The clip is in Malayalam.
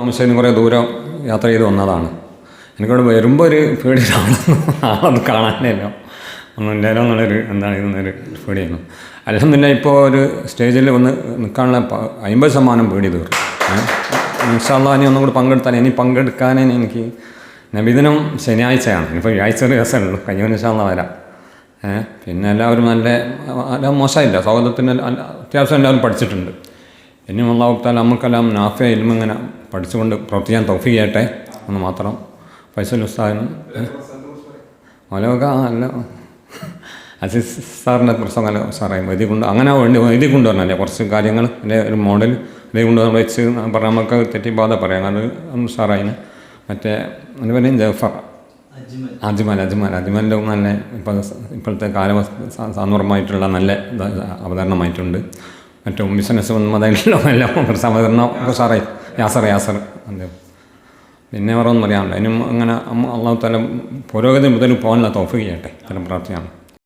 താമസിച്ചതിന് കുറേ ദൂരം യാത്ര ചെയ്ത് വന്നതാണ്. എനിക്കവിടെ വരുമ്പോൾ ഒരു പേടി ആളത് കാണാനല്ല ഒന്നും ഇല്ലല്ലോ എന്നുള്ളൊരു എന്താണ് ഇതെന്നൊരു പേടിയായിരുന്നു. അലഹമില്ല ഇപ്പോൾ ഒരു സ്റ്റേജിൽ വന്ന് നിൽക്കാനുള്ള അമ്പത് ശതമാനം പേടി തീർന്നു. ഇൻഷാല്ലാ ഇനി ഒന്നും കൂടി പങ്കെടുത്താൽ ഇനി പങ്കെടുക്കാനേ എനിക്ക് നബിദിനം ശനിയാഴ്ചയാണ്. ഇനിയിപ്പോൾ വ്യാഴ്ച ഒരു രസമുള്ളൂ കഴിഞ്ഞ ഇൻഷാല്ല വരാം. പിന്നെ എല്ലാവരും നല്ല മോശമില്ല സ്വാഗതത്തിന് അത്യാവശ്യം എല്ലാവരും പഠിച്ചിട്ടുണ്ട്. ഇനി അള്ളാഹുത്താൽ നമുക്കെല്ലാം നാഫിയ ഇൽമ ഇങ്ങനെ പഠിച്ചുകൊണ്ട് പ്രവർത്തിക്കാൻ തൗഫീ ചെയ്യട്ടെ എന്ന് മാത്രം ഫൈസൽ ഉസ്താദിനും ഓലോക അല്ല അസീസ് സാറിന്റെ പ്രസംഗം അല്ല സാറേ എഴുതി കൊണ്ട് അങ്ങനെ വേണ്ടി എഴുതി കൊണ്ടുവരണല്ലേ? കുറച്ച് കാര്യങ്ങൾ എന്റെ ഒരു മോഡൽ എഴുതി കൊണ്ടുവന്ന് വെച്ച് പറഞ്ഞാൽ നമുക്ക് തെറ്റിപ്പോതെ പറയാം. അത് സാറായിന് മറ്റേ എന്റെ പേര് ജഫർ. അജ്മൽ. അജ്മൽ അജ്മലിന്റെ നല്ല ഇപ്പോൾ ഇപ്പോഴത്തെ കാലാവസ്ഥ സാന്ദർഭമായിട്ടുള്ള നല്ല അവതരണമായിട്ടുണ്ട്. മറ്റു ബിസിനസ് അവതരണം ഒക്കെ സാറേ. യാസർ യാസർ. അതെ. പിന്നെ വേറെ ഒന്നും പറയാനില്ല. അതിനും അങ്ങനെ അള്ളാഹു തല പുരോഗതി മുതൽ പോകാനുള്ള തോഫ് ചെയ്യട്ടെ. ഇത്തരം പ്രാർത്ഥനയാണ്.